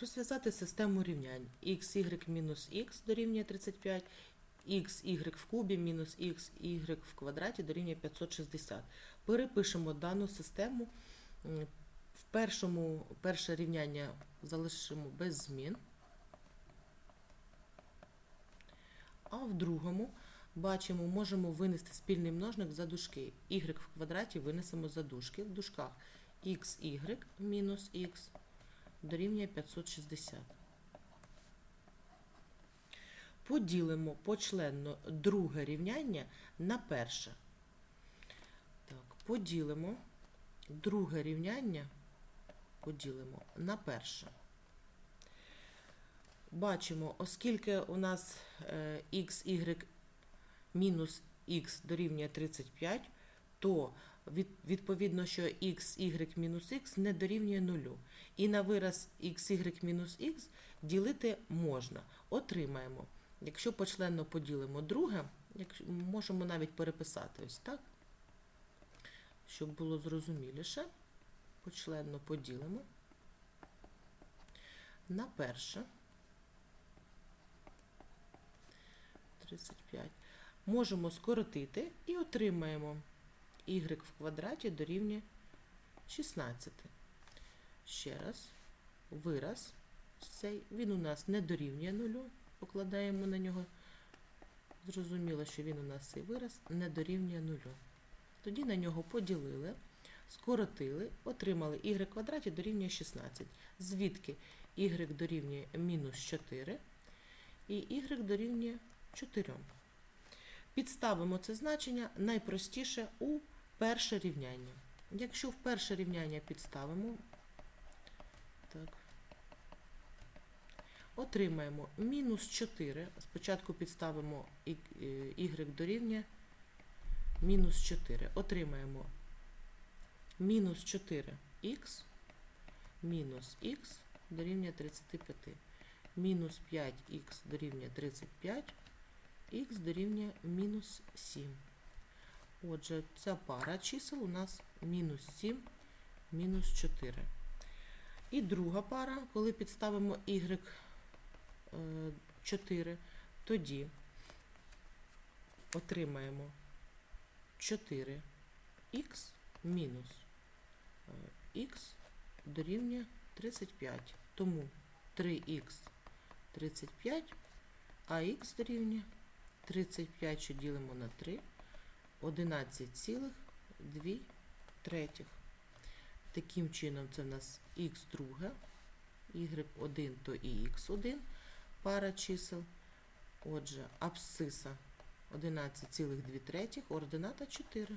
Розв'язати систему рівнянь. x, y мінус x дорівнює 35, x, y в кубі мінус x, y в квадраті дорівнює 560. Перепишемо дану систему. В першому перше рівняння залишимо без змін. А в другому бачимо, можемо винести спільний множник за дужки. y в квадраті винесемо за дужки. В дужках xy мінус x дорівнює 560. Поділимо почленно друге рівняння на перше. Так, поділимо друге рівняння поділимо на перше. Бачимо, оскільки у нас е, x, y мінус x дорівнює 35, то відповідно, що x, y мінус x не дорівнює нулю. І на вираз x, y мінус x ділити можна. Отримаємо. Якщо почленно поділимо друге, можемо навіть переписати ось так, щоб було зрозуміліше. Почленно поділимо на перше. 35. Можемо скоротити і отримаємо y в квадраті дорівнює 16. Ще раз, вираз цей, він у нас не дорівнює нулю, покладаємо на нього. Зрозуміло, що він у нас цей вираз не дорівнює нулю. Тоді на нього поділили, скоротили, отримали y квадраті дорівнює 16. Звідки y дорівнює мінус 4 і y дорівнює 4. Підставимо це значення найпростіше у перше рівняння. Якщо в перше рівняння підставимо, так, отримаємо мінус 4. Спочатку підставимо y y дорівнює мінус 4. Отримаємо мінус 4х мінус х дорівнює 35. Мінус 5х дорівнює 35 х дорівнює мінус 7. Отже, ця пара чисел у нас мінус 7, мінус 4. І друга пара, коли підставимо y 4, тоді отримаємо 4х мінус х дорівнює 35. Тому 3х 35, а х дорівнює 35, що ділимо на 3, 11,2 третіх. Таким чином, це в нас х друге, y1 то і х1 пара чисел. Отже, абсциса 11,2 третіх, ордината 4.